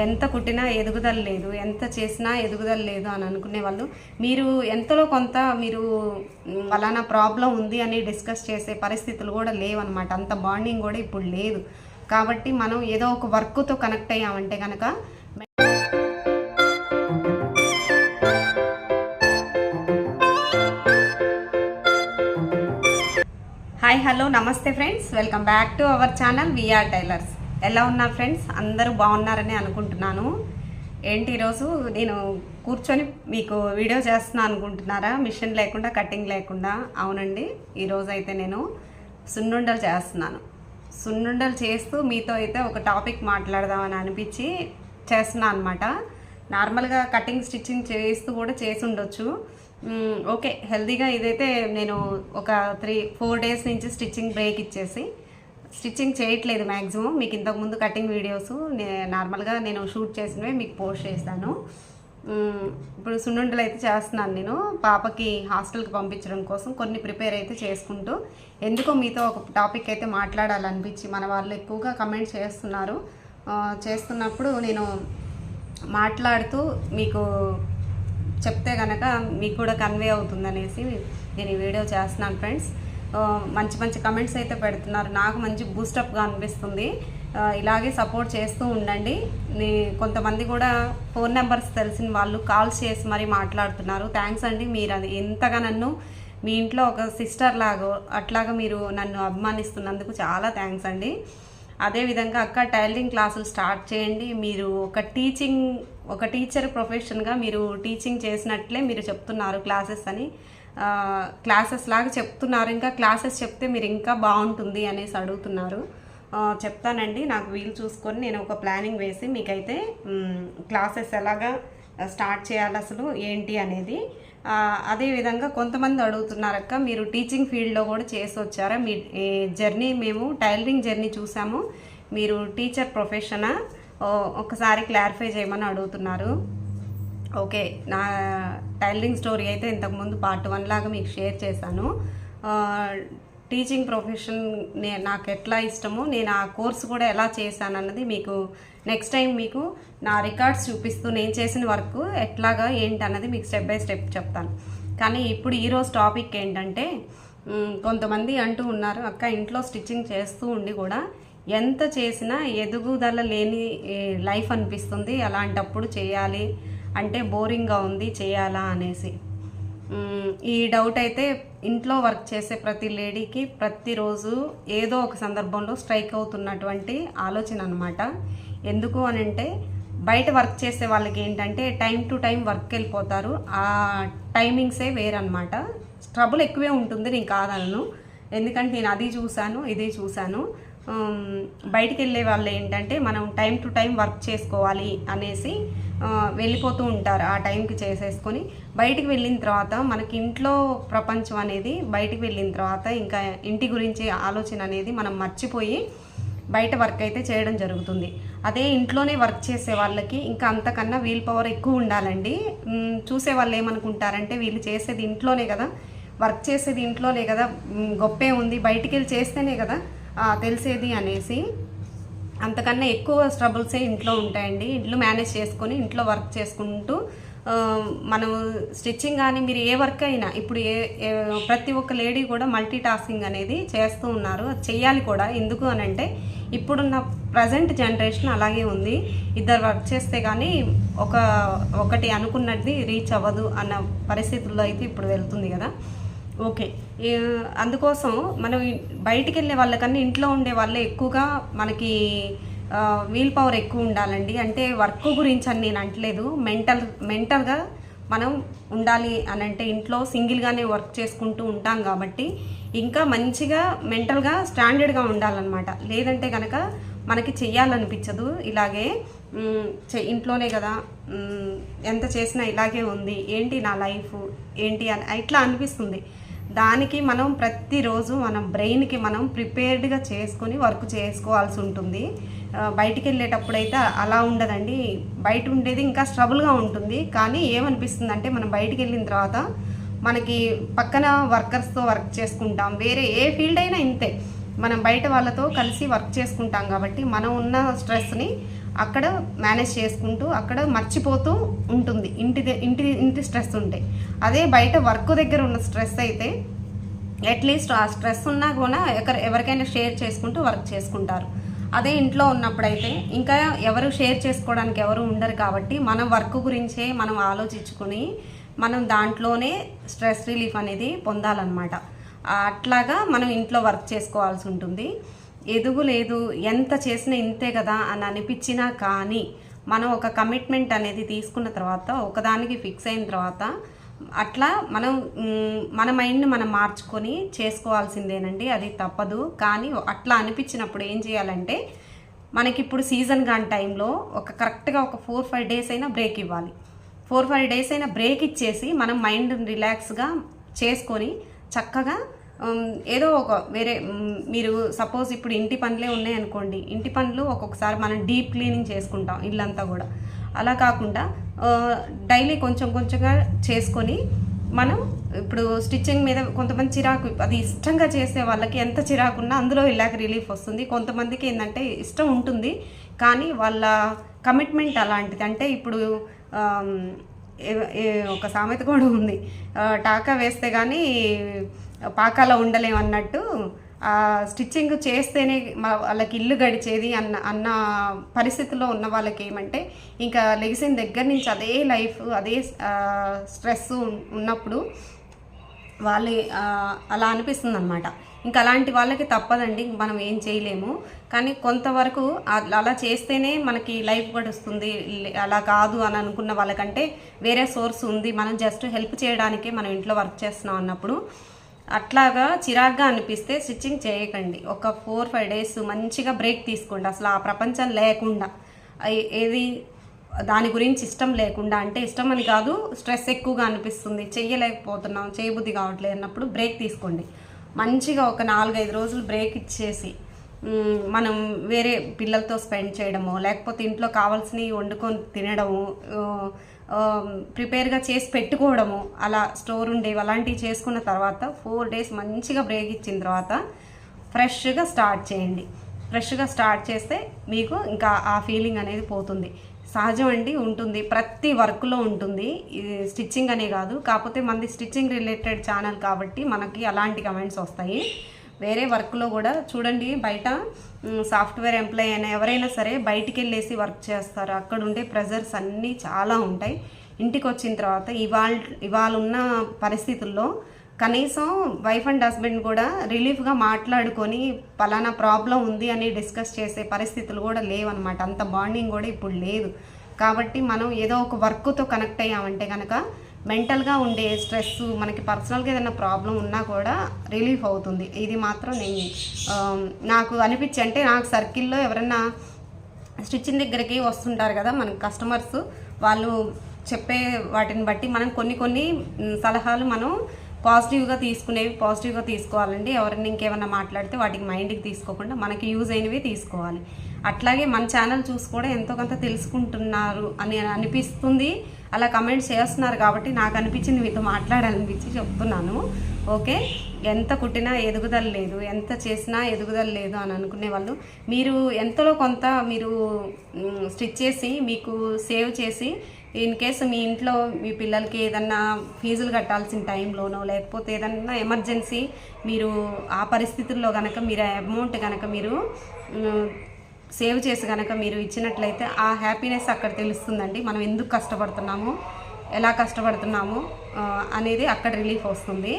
ఎంత కుట్టినా ఎదుగుదల లేదు ఎంత చేసినా ఎదుగుదల లేదు అని అనుకునే వాళ్ళు మీరు ఎంతలో కొంత మీరు అలానా ప్రాబ్లం ఉంది అని డిస్కస్ చేసే పరిస్థితులు కూడా లేవన్నమాట. అంత బాండింగ్ కూడా ఇప్పుడు లేదు. కాబట్టి మనం ఏదో ఒక వర్క్తో కనెక్ట్ అయ్యామంటే కనుక హాయ్ హలో నమస్తే friends welcome back to our channel VR tailors ఎలా ఉన్నారు ఫ్రెండ్స్ అందరూ బాగున్నారని అనుకుంటున్నాను. ఏంటి ఈరోజు? నేను కూర్చొని మీకు వీడియో చేస్తున్నాను అనుకుంటున్నారా? మిషన్ లేకుండా కటింగ్ లేకుండా? అవునండి ఈరోజు అయితే నేను సున్నుండలు చేస్తున్నాను. సున్నుండలు చేస్తూ మీతో అయితే ఒక టాపిక్ మాట్లాడదామని అనిపించి చేస్తున్నాను అనమాట నార్మల్గా కటింగ్ స్టిచ్చింగ్ చేస్తూ కూడా చేసి ఉండొచ్చు ఓకే హెల్తీగా ఇదైతే నేను ఒక త్రీ ఫోర్ డేస్ నుంచి స్టిచ్చింగ్ బ్రేక్ ఇచ్చేసి స్టిచ్చింగ్ చేయట్లేదు మ్యాక్సిమం మీకు ఇంతకుముందు కటింగ్ వీడియోస్ నే- నార్మల్గా నేను షూట్ చేసినవి మీకు పోస్ట్ చేస్తాను. ఇప్పుడు సున్నుండలు అయితే చేస్తున్నాను నేను. పాపకి హాస్టల్కి పంపించడం కోసం కొన్ని ప్రిపేర్ అయితే చేసుకుంటూ ఎందుకో మీతో ఒక టాపిక్ అయితే మాట్లాడాలనిపించి మన వాళ్ళు ఎక్కువగా కమెంట్ చేస్తున్నారు. చేస్తున్నప్పుడు నేను మాట్లాడుతూ మీకు చెప్తే కనుక మీకు కూడా కన్వే అవుతుందనేసి నేను ఈ వీడియో చేస్తున్నాను ఫ్రెండ్స్. మంచి మంచి కమెంట్స్ అయితే పెడుతున్నారు. నాకు మంచి బూస్టప్గా అనిపిస్తుంది. ఇలాగే సపోర్ట్ చేస్తూ ఉండండి. కొంతమంది కూడా ఫోన్ నెంబర్స్ తెలిసిన వాళ్ళు కాల్స్ చేసి మరీ మాట్లాడుతున్నారు. థ్యాంక్స్ అండి మీరు అది. ఎంతగా నన్ను మీ ఇంట్లో ఒక సిస్టర్ లాగా అట్లాగా మీరు నన్ను అభిమానిస్తున్నందుకు చాలా థ్యాంక్స్ అండి. అదేవిధంగా అక్క టైలరింగ్ క్లాసులు స్టార్ట్ చేయండి. మీరు ఒక టీచింగ్ ఒక టీచర్ ప్రొఫెషన్గా మీరు టీచింగ్ చేసినట్లే మీరు చెప్తున్నారు క్లాసెస్ అని. క్లాసెస్ లాగా చెప్తున్నారు. ఇంకా క్లాసెస్ చెప్తే మీరు ఇంకా బాగుంటుంది అనేసి అడుగుతున్నారు. చెప్తానండి. నాకు వీలు చూసుకొని నేను ఒక ప్లానింగ్ వేసి మీకైతే క్లాసెస్ ఎలాగా స్టార్ట్ చేయాలి అసలు ఏంటి అనేది. అదేవిధంగా కొంతమంది అడుగుతున్నారక్క మీరు టీచింగ్ ఫీల్డ్లో కూడా చేసి వచ్చారా? మీ జర్నీ మేము టైలరింగ్ జర్నీ చూసాము. మీరు టీచర్ ప్రొఫెషనా? ఓ, ఒకసారి క్లారిఫై చేయమని అడుగుతున్నారు. ఓకే నా టైలరింగ్ స్టోరీ అయితే ఇంతకుముందు పార్ట్ వన్ లాగా మీకు షేర్ చేశాను. టీచింగ్ ప్రొఫెషన్ నే నాకు ఎట్లా ఇష్టమో నేను ఆ కోర్స్ కూడా ఎలా చేశాను అన్నది మీకు నెక్స్ట్ టైం మీకు నా రికార్డ్స్ చూపిస్తూ నేను చేసిన వర్క్ ఎట్లాగా ఏంటి అన్నది మీకు స్టెప్ బై స్టెప్ చెప్తాను. కానీ ఇప్పుడు ఈరోజు టాపిక్ ఏంటంటే కొంతమంది అంటూ ఉన్నారు అక్క ఇంట్లో స్టిచ్చింగ్ చేస్తూ ఉండి కూడా ఎంత చేసినా ఎదుగుదల లేని లైఫ్ అనిపిస్తుంది. అలాంటప్పుడు చేయాలి. అంటే బోరింగ్గా ఉంది చేయాలా అనేసి. ఈ డౌట్ అయితే ఇంట్లో వర్క్ చేసే ప్రతి లేడీకి ప్రతిరోజు ఏదో ఒక సందర్భంలో స్ట్రైక్ అవుతున్నటువంటి ఆలోచన అనమాట ఎందుకు అని అంటే బయట వర్క్ చేసే వాళ్ళకి ఏంటంటే టైం టు టైం వర్క్ వెళ్ళిపోతారు. ఆ టైమింగ్సే వేరనమాట ట్రబుల్ ఎక్కువే ఉంటుంది నేను కాదనను. ఎందుకంటే నేను అది చూశాను ఇది చూశాను. బయటికి వెళ్ళే వాళ్ళు ఏంటంటే మనం టైం టు టైం వర్క్ చేసుకోవాలి అనేసి వెళ్ళిపోతూ ఉంటారు ఆ టైంకి చేసేసుకొని. బయటికి వెళ్ళిన తర్వాత మనకి ఇంట్లో ప్రపంచం అనేది బయటికి వెళ్ళిన తర్వాత ఇంకా ఇంటి గురించి ఆలోచన అనేది మనం మర్చిపోయి బయట వర్క్ అయితే చేయడం జరుగుతుంది. అదే ఇంట్లోనే వర్క్ చేసే వాళ్ళకి ఇంకా అంతకన్నా వీల్ పవర్ ఎక్కువ ఉండాలండి. చూసే వాళ్ళు ఏమనుకుంటారంటే వీళ్ళు చేసేది ఇంట్లోనే కదా. వర్క్ చేసేది ఇంట్లోనే కదా. గొప్పే ఉంది. బయటికి వెళ్ళి చేస్తేనే కదా తెలిసేది అనేసి అంతకన్నా ఎక్కువ స్ట్రబుల్సే ఇంట్లో ఉంటాయండి. ఇంట్లో మేనేజ్ చేసుకొని ఇంట్లో వర్క్ చేసుకుంటూ మనం స్టిచ్చింగ్ కానీ మీరు ఏ వర్క్ అయినా ఇప్పుడు ఏ ప్రతి ఒక్క లేడీ కూడా మల్టీ టాస్కింగ్ అనేది చేస్తూ ఉన్నారు. అది చెయ్యాలి కూడా. ఎందుకు అని అంటే ఇప్పుడున్న ప్రజెంట్ జనరేషన్ అలాగే ఉంది. ఇద్దరు వర్క్ చేస్తే కానీ ఒక ఒకటి అనుకున్నది రీచ్ అవ్వదు అన్న పరిస్థితుల్లో అయితే ఇప్పుడు వెళ్తుంది కదా. ఓకే. అందుకోసం మనం బయటికి వెళ్ళే వాళ్ళకన్నా ఇంట్లో ఉండే వాళ్ళే ఎక్కువగా మనకి వీల్ పవర్ ఎక్కువ ఉండాలండి. అంటే వర్క్ గురించి అని నేను అంటలేదు. మెంటల్ మెంటల్గా మనం ఉండాలి అని అంటే ఇంట్లో సింగిల్గానే వర్క్ చేసుకుంటూ ఉంటాం కాబట్టి ఇంకా మంచిగా మెంటల్గా స్టాండర్డ్గా ఉండాలన్నమాట. లేదంటే కనుక మనకి చెయ్యాలనిపించదు. ఇలాగే ఇంట్లోనే కదా ఎంత చేసినా ఇలాగే ఉంది. ఏంటి నా లైఫ్? ఏంటి అని ఇట్లా అనిపిస్తుంది. దానికి మనం ప్రతిరోజు మన బ్రెయిన్కి మనం ప్రిపేర్డ్గా చేసుకొని వర్క్ చేసుకోవాల్సి ఉంటుంది. బయటికి వెళ్ళేటప్పుడు అయితే అలా ఉండదండి. బయట ఉండేది ఇంకా స్ట్రబుల్గా ఉంటుంది. కానీ ఏమనిపిస్తుంది అంటే మనం బయటికి వెళ్ళిన తర్వాత మనకి పక్కన వర్కర్స్తో వర్క్ చేసుకుంటాం. వేరే ఏ ఫీల్డ్ అయినా ఇంతే. మనం బయట వాళ్ళతో కలిసి వర్క్ చేసుకుంటాం కాబట్టి మనం ఉన్న స్ట్రెస్ని అక్కడ మేనేజ్ చేసుకుంటూ అక్కడ మర్చిపోతూ ఉంటుంది. ఇంటి ఇంటి ఇంటి స్ట్రెస్ ఉంటే అదే బయట వర్క్ దగ్గర ఉన్న స్ట్రెస్ అయితే అట్లీస్ట్ ఆ స్ట్రెస్ ఉన్నా కూడా ఎక్కడ ఎవరికైనా షేర్ చేసుకుంటూ వర్క్ చేసుకుంటారు. అదే ఇంట్లో ఉన్నప్పుడైతే ఇంకా ఎవరు షేర్ చేసుకోవడానికి ఎవరు ఉండరు కాబట్టి మనం వర్క్ గురించే మనం ఆలోచించుకుని మనం దాంట్లోనే స్ట్రెస్ రిలీఫ్ అనేది పొందాలన్నమాట. అట్లాగా మనం ఇంట్లో వర్క్ చేసుకోవాల్సి ఉంటుంది. ఎదుగు లేదు ఎంత చేసినా ఇంతే కదా అని అనిపించినా కానీ మనం ఒక కమిట్మెంట్ అనేది తీసుకున్న తర్వాత ఒకదానికి ఫిక్స్ అయిన తర్వాత అట్లా మనం మన మైండ్ని మనం మార్చుకొని చేసుకోవాల్సిందేనండి. అది తప్పదు. కానీ అట్లా అనిపించినప్పుడు ఏం చేయాలంటే మనకి ఇప్పుడు సీజన్ కాని టైంలో ఒక కరెక్ట్గా ఒక ఫోర్ ఫైవ్ డేస్ అయినా బ్రేక్ ఇవ్వాలి. ఫోర్ ఫైవ్ డేస్ అయినా బ్రేక్ ఇచ్చేసి మనం మైండ్ రిలాక్స్గా చేసుకొని చక్కగా ఏదో ఒక వేరే మీరు సపోజ్ ఇప్పుడు ఇంటి పనులే ఉన్నాయనుకోండి ఇంటి పనులు ఒక్కొక్కసారి మనం డీప్ క్లీనింగ్ చేసుకుంటాం ఇల్లంతా కూడా. అలా కాకుండా డైలీ కొంచెం కొంచెంగా చేసుకొని మనం ఇప్పుడు స్టిచ్చింగ్ మీద కొంతమంది చిరాకు అది ఇష్టంగా చేసే వాళ్ళకి ఎంత చిరాకున్నా అందులో ఇలాగ రిలీఫ్ వస్తుంది. కొంతమందికి ఏంటంటే ఇష్టం ఉంటుంది కానీ వాళ్ళ కమిట్మెంట్ అలాంటిది. అంటే ఇప్పుడు ఒక సామెత కూడా ఉంది. టాకా వేస్తే కానీ పాకాలో ఉండలేం అన్నట్టు స్టిచ్చింగ్ చేస్తేనే మా- వాళ్ళకి ఇల్లు గడిచేది అన్న అన్న పరిస్థితిలో ఉన్న వాళ్ళకి ఏమంటే ఇంకా లెగిసిన దగ్గర నుంచి అదే లైఫ్ అదే స్ట్రెస్ ఉన్నప్పుడు వాళ్ళే అలా అనిపిస్తుంది అనమాట ఇంకా అలాంటి వాళ్ళకి తప్పదండి మనం ఏం చేయలేము. కానీ కొంతవరకు అలా చేస్తేనే మనకి లైఫ్ గడుస్తుంది అలా కాదు అని అనుకున్న వాళ్ళకంటే వేరే సోర్స్ ఉంది. మనం జస్ట్ హెల్ప్ చేయడానికే మనం ఇంట్లో వర్క్ చేస్తున్నాం అన్నప్పుడు అట్లాగా చిరాగ్గా అనిపిస్తే స్టిచ్చింగ్ చేయకండి. ఒక ఫోర్ ఫైవ్ డేస్ మంచిగా బ్రేక్ తీసుకోండి. అసలు ఆ ప్రపంచం లేకుండా. ఏది దాని గురించి ఇష్టం లేకుండా. అంటే ఇష్టం అని కాదు స్ట్రెస్ ఎక్కువగా అనిపిస్తుంది. చెయ్యలేకపోతున్నాం చేయబుద్ధి కావట్లేదు అన్నప్పుడు బ్రేక్ తీసుకోండి. మంచిగా ఒక నాలుగైదు రోజులు బ్రేక్ ఇచ్చేసి మనం వేరే పిల్లలతో స్పెండ్ చేయడము లేకపోతే ఇంట్లో కావాల్సినవి వండుకొని తినడము ప్రిపేర్గా చేసి పెట్టుకోవడము అలా స్టోర్ ఉండేవి అలాంటివి చేసుకున్న తర్వాత ఫోర్ డేస్ మంచిగా బ్రేక్ ఇచ్చిన తర్వాత ఫ్రెష్గా స్టార్ట్ చేయండి. ఫ్రెష్గా స్టార్ట్ చేస్తే మీకు ఇంకా ఆ ఫీలింగ్ అనేది పోతుంది. సహజం అండి ఉంటుంది. ప్రతి వర్క్లో ఉంటుంది. ఇది స్టిచ్చింగ్ అనే కాదు. కాకపోతే మనది స్టిచ్చింగ్ రిలేటెడ్ ఛానల్ కాబట్టి మనకి అలాంటి కమెంట్స్ వస్తాయి. వేరే వర్క్లో కూడా చూడండి బయట సాఫ్ట్వేర్ ఎంప్లాయ్ అయినా ఎవరైనా సరే బయటికి వెళ్ళేసి వర్క్ చేస్తారు. అక్కడ ఉండే ప్రెజర్స్ అన్నీ చాలా ఉంటాయి. ఇంటికి వచ్చిన తర్వాత ఇవాళ ఇవాళ ఉన్న పరిస్థితుల్లో కనీసం వైఫ్ అండ్ హస్బెండ్ కూడా రిలీఫ్గా మాట్లాడుకొని పలానా ప్రాబ్లం ఉంది అని డిస్కస్ చేసే పరిస్థితులు కూడా లేవన్నమాట. అంత బాండింగ్ కూడా ఇప్పుడు లేదు. కాబట్టి మనం ఏదో ఒక వర్క్తో కనెక్ట్ అయ్యామంటే కనుక మెంటల్గా ఉండే స్ట్రెస్ మనకి పర్సనల్గా ఏదైనా ప్రాబ్లం ఉన్నా కూడా రిలీఫ్ అవుతుంది. ఇది మాత్రం నేను నాకు అనిపించి అంటే నాకు సర్కిల్లో ఎవరైనా స్టిచ్చింగ్ దగ్గరికి వస్తుంటారు కదా మన కస్టమర్స్ వాళ్ళు చెప్పే వాటిని బట్టి మనం కొన్ని కొన్ని సలహాలు మనం పాజిటివ్గా తీసుకునేవి పాజిటివ్గా తీసుకోవాలండి. ఎవరిని ఇంకేమైనా మాట్లాడితే వాటికి మైండ్కి తీసుకోకుండా మనకి యూజ్ అయినవి తీసుకోవాలి. అట్లాగే మన ఛానల్ చూసి కూడా ఎంతో కొంత తెలుసుకుంటున్నారు అని అనిపిస్తుంది. అలా కమెంట్స్ చేస్తున్నారు కాబట్టి నాకు అనిపించింది మీతో మాట్లాడాలనిపించి చెప్తున్నాను. ఓకే ఎంత కుట్టినా ఎదుగుదల లేదు. ఎంత చేసినా ఎదుగుదల లేదు అని అనుకునే వాళ్ళు. మీరు ఎంతలో కొంత మీరు స్టిచ్ చేసి మీకు సేవ్ చేసి ఇన్ కేసు మీ ఇంట్లో మీ పిల్లలకి ఏదన్నా ఫీజులు కట్టాల్సిన టైంలోనో లేకపోతే ఏదన్నా ఎమర్జెన్సీ మీరు ఆ పరిస్థితుల్లో కనుక మీరు ఆ అమౌంట్ కనుక మీరు సేవ్ చేసి కనుక మీరు ఇచ్చినట్లయితే ఆ హ్యాపీనెస్ అక్కడ తెలుస్తుందండి. మనం ఎందుకు కష్టపడుతున్నాము? ఎలా కష్టపడుతున్నాము అనేది అక్కడ రిలీఫ్ వస్తుంది.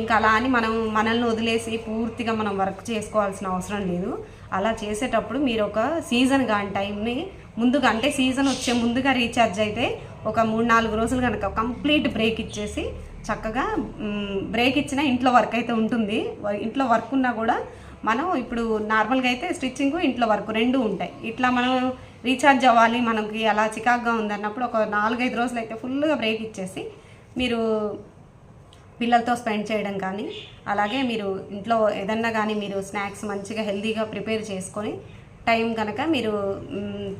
ఇంకా అలా అని మనం మనల్ని వదిలేసి పూర్తిగా మనం వర్క్ చేసుకోవాల్సిన అవసరం లేదు. అలా చేసేటప్పుడు మీరు ఒక సీజన్ కాని టైంని ముందుగా అంటే సీజన్ వచ్చే ముందుగా రీఛార్జ్ అయితే ఒక మూడు నాలుగు రోజులు కనుక కంప్లీట్ బ్రేక్ ఇచ్చేసి చక్కగా బ్రేక్ ఇచ్చిన ఇంట్లో వర్క్ అయితే ఉంటుంది. ఇంట్లో వర్క్ ఉన్నా కూడా మనం ఇప్పుడు నార్మల్గా అయితే స్టిచ్చింగ్ ఇంట్లో వర్క్ రెండు ఉంటాయి. ఇట్లా మనం రీఛార్జ్ అవ్వాలి మనకి అలా చికాగ్గా ఉందన్నప్పుడు ఒక నాలుగైదు రోజులు అయితే ఫుల్గా బ్రేక్ ఇచ్చేసి మీరు పిల్లలతో స్పెండ్ చేయడం కానీ అలాగే మీరు ఇంట్లో ఏదన్నా కానీ మీరు స్నాక్స్ మంచిగా హెల్తీగా ప్రిపేర్ చేసుకొని టైం కనుక మీరు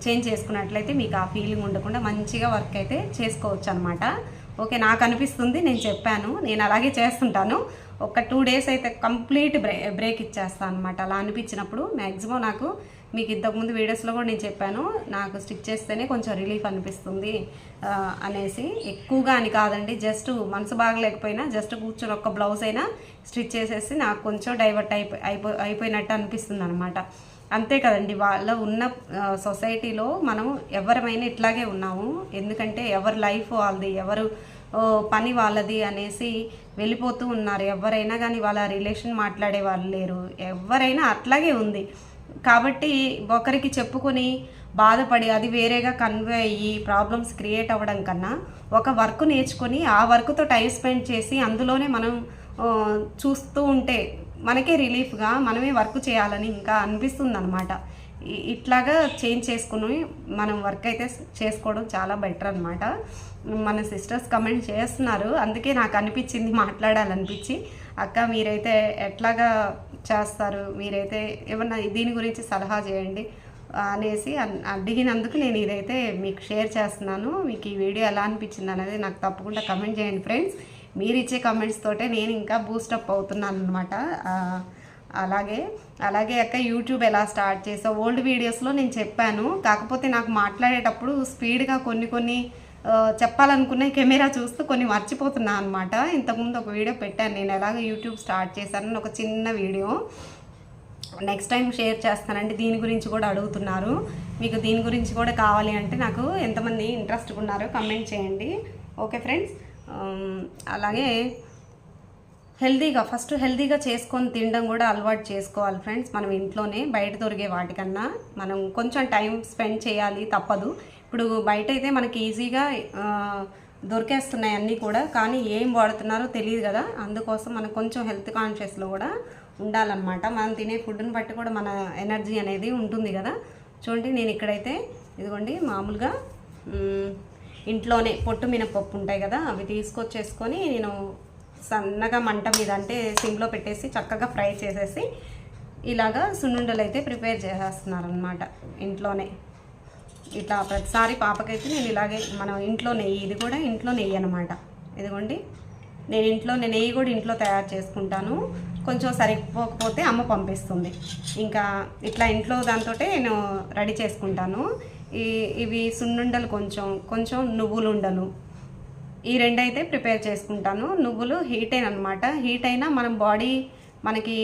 చేంజ్ చేసుకున్నట్లయితే మీకు ఆ ఫీలింగ్ ఉండకుండా మంచిగా వర్క్ అయితే చేసుకోవచ్చు అనమాట ఓకే నాకు అనిపిస్తుంది నేను చెప్పాను నేను అలాగే చేస్తుంటాను. ఒక టూ డేస్ అయితే కంప్లీట్ బ్రే బ్రేక్ ఇచ్చేస్తాను అనమాట అలా అనిపించినప్పుడు మ్యాక్సిమం నాకు మీకు ఇంతకుముందు వీడియోస్లో కూడా నేను చెప్పాను నాకు స్టిచ్ చేస్తేనే కొంచెం రిలీఫ్ అనిపిస్తుంది అనేసి. ఎక్కువగా అని కాదండి జస్ట్ మనసు బాగలేకపోయినా జస్ట్ కూర్చొని ఒక్క బ్లౌజ్ అయినా స్టిచ్ చేసేసి నాకు కొంచెం డైవర్ట్ అయిపో అయిపో అయిపోయినట్టు అనిపిస్తుంది అనమాట అంతే కదండి వాళ్ళ ఉన్న సొసైటీలో మనం ఎవరమైనా ఇట్లాగే ఉన్నాము. ఎందుకంటే ఎవరి లైఫ్ వాళ్ళది ఎవరు పని వాళ్ళది అనేసి వెళ్ళిపోతూ ఉన్నారు. ఎవరైనా కానీ వాళ్ళ రిలేషన్ మాట్లాడే వాళ్ళు లేరు. ఎవరైనా అట్లాగే ఉంది. కాబట్టి ఒకరికి చెప్పుకొని బాధపడి అది వేరేగా కన్వే అయ్యి ప్రాబ్లమ్స్ క్రియేట్ అవ్వడం కన్నా ఒక వర్క్ నేర్చుకొని ఆ వర్క్తో టైం స్పెండ్ చేసి అందులోనే మనం చూస్తూ ఉంటే మనకే రిలీఫ్గా మనమే వర్క్ చేయాలని ఇంకా అనిపిస్తుంది అనమాట ఇట్లాగా చేంజ్ చేసుకుని మనం వర్క్ అయితే చేసుకోవడం చాలా బెటర్ అనమాట మన సిస్టర్స్ కమెంట్ చేస్తున్నారు. అందుకే నాకు అనిపించింది మాట్లాడాలనిపించి. అక్క మీరైతే ఎట్లాగా చేస్తారు? మీరైతే ఏమన్నా దీని గురించి సలహా చేయండి అనేసి అడిగినందుకు నేను ఇదైతే మీకు షేర్ చేస్తున్నాను. మీకు ఈ వీడియో ఎలా అనిపించింది అనేది నాకు తప్పకుండా కమెంట్ చేయండి ఫ్రెండ్స్. మీరు ఇచ్చే కమెంట్స్ తోటే నేను ఇంకా బూస్టప్ అవుతున్నాను అనమాట అలాగే అలాగే అక్క యూట్యూబ్ ఎలా స్టార్ట్ చేసావు? ఓల్డ్ వీడియోస్లో నేను చెప్పాను. కాకపోతే నాకు మాట్లాడేటప్పుడు స్పీడ్గా కొన్ని కొన్ని చెప్పాలనుకున్న కెమెరా చూస్తూ కొన్ని మర్చిపోతున్నా అనమాట ఇంతకుముందు ఒక వీడియో పెట్టాను. నేను ఎలాగ యూట్యూబ్ స్టార్ట్ చేశాను ఒక చిన్న వీడియో. నెక్స్ట్ టైం షేర్ చేస్తానండి దీని గురించి కూడా అడుగుతున్నారు. మీకు దీని గురించి కూడా కావాలి అంటే నాకు ఎంతమంది ఇంట్రెస్ట్ ఉన్నారో కమెంట్ చేయండి. Okay friends? అలాగే హెల్తీగా ఫస్ట్ హెల్తీగా చేసుకొని తినడం కూడా అలవాటు చేసుకోవాలి ఫ్రెండ్స్. మనం ఇంట్లోనే బయట దొరికే వాటికన్నా మనం కొంచెం టైం స్పెండ్ చేయాలి తప్పదు. ఇప్పుడు బయట అయితే మనకి ఈజీగా దొరికేస్తున్నాయి అన్నీ కూడా కానీ ఏం వాడుతున్నారో తెలియదు కదా. అందుకోసం మనం కొంచెం హెల్త్ కాన్షియస్లో కూడా ఉండాలన్నమాట. మనం తినే ఫుడ్ని బట్టి కూడా మన ఎనర్జీ అనేది ఉంటుంది కదా. చూడండి నేను ఇక్కడైతే ఇదిగోండి మామూలుగా ఇంట్లోనే పొట్టు మినపప్పు ఉంటాయి కదా అవి తీసుకొచ్చేసుకొని నేను సన్నగా మంట మీద అంటే సిమ్లో పెట్టేసి చక్కగా ఫ్రై చేసేసి ఇలాగా సున్నుండలు అయితే ప్రిపేర్ చేసేస్తున్నారు ఇంట్లోనే. ఇట్లా ప్రతిసారి పాపకైతే నేను ఇలాగే మనం ఇంట్లో నెయ్యి ఇది కూడా ఇంట్లో నెయ్యి అనమాట ఇదిగోండి. నేను ఇంట్లో నేను నెయ్యి కూడా ఇంట్లో తయారు చేసుకుంటాను. కొంచెం సరిపోకపోతే అమ్మ పంపిస్తుంది. ఇంకా ఇట్లా ఇంట్లో దాంతో నేను రెడీ చేసుకుంటాను. ఈ ఇవి సున్నుండలు కొంచెం కొంచెం నువ్వులు ఉండలు ఈ రెండు అయితే ప్రిపేర్ చేసుకుంటాను. నువ్వులు హీట్ అయిన అనమాట హీట్ అయినా మనం బాడీ మనకి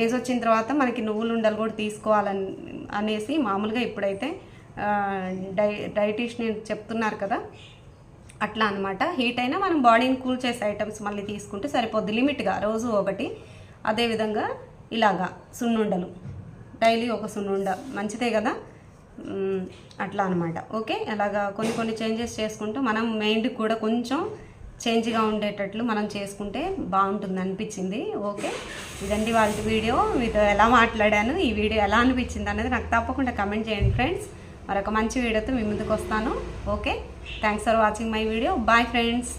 ఏజ్ వచ్చిన తర్వాత మనకి నువ్వులు ఉండలు కూడా తీసుకోవాలని అనేసి మామూలుగా ఇప్పుడైతే డై డైటీషియన్ చెప్తున్నారు కదా అట్లా అనమాట హీట్ అయినా మనం బాడీని కూల్ చేసే ఐటమ్స్ మళ్ళీ తీసుకుంటే సరిపోద్ది. లిమిట్గా రోజు ఒకటి. అదేవిధంగా ఇలాగా సున్నుండలు. డైలీ ఒక సున్నుండ. మంచిదే కదా? అట్లా అనమాట ఓకే? అలాగా కొన్ని కొన్ని చేంజెస్ చేసుకుంటూ మనం మైండ్ కూడా కొంచెం చేంజ్గా ఉండేటట్లు మనం చేసుకుంటే బాగుంటుంది అనిపించింది. ఓకే? ఇదండి వాళ్ళ వీడియో. మీతో ఎలా మాట్లాడాను ఈ వీడియో ఎలా అనిపించింది అనేది నాకు తప్పకుండా కమెంట్ చేయండి ఫ్రెండ్స్. మరొక మంచి వీడియోతో మీ ముందుకు వస్తాను. Okay thanks for watching my video bye friends